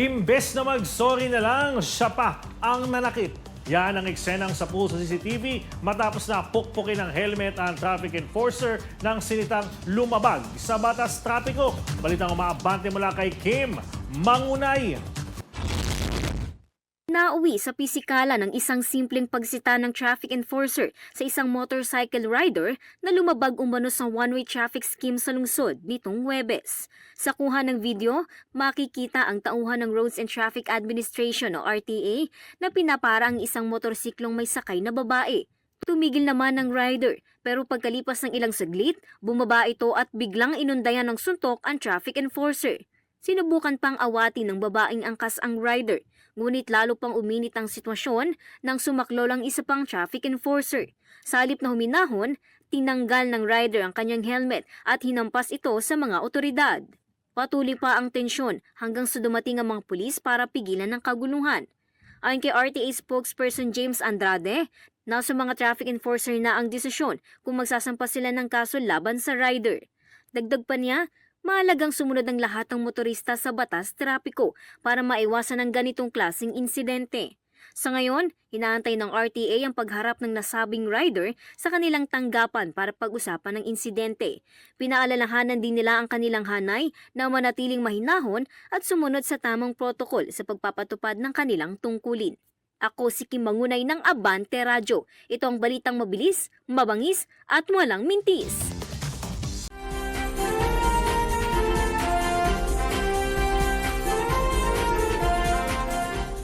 Imbes na mag-sorry na lang, siya pa ang nanakit. Yan ang eksenang sa pool sa CCTV matapos na pukpukin ng helmet ang traffic enforcer ng sinitang lumabag sa batas trapiko. Balitang umaabante mula kay Kim Mangunay. Nauwi sa pisikala ng isang simpleng pagsita ng traffic enforcer sa isang motorcycle rider na lumabag umano sa one-way traffic scheme sa lungsod nitong Huwebes. Sa kuha ng video, makikita ang tauhan ng Roads and Traffic Administration o RTA na pinapara ang isang motorsiklong may sakay na babae. Tumigil naman ng rider pero pagkalipas ng ilang saglit, bumaba ito at biglang inundayan ng suntok ang traffic enforcer. Sinubukan pang awati ng babaeng angkas ang rider, ngunit lalo pang uminit ang sitwasyon nang sumaklo lang isa pang traffic enforcer. Sa halip na huminahon, tinanggal ng rider ang kanyang helmet at hinampas ito sa mga otoridad. Patuloy pa ang tensyon hanggang sa dumating ang mga pulis para pigilan ng kaguluhan. Ayon kay RTA spokesperson James Andrade, nasa mga traffic enforcer na ang desisyon kung magsasampa sila ng kaso laban sa rider. Dagdag pa niya, mahalagang sumunod ang lahat ng motorista sa batas trapiko para maiwasan ang ganitong klasing insidente. Sa ngayon, inaantay ng RTA ang pagharap ng nasabing rider sa kanilang tanggapan para pag-usapan ng insidente. Pinaalalahanan din nila ang kanilang hanay na manatiling mahinahon at sumunod sa tamang protokol sa pagpapatupad ng kanilang tungkulin. Ako si Kim Mangunay ng Abante Radyo. Ito ang balitang mabilis, mabangis at walang mintis.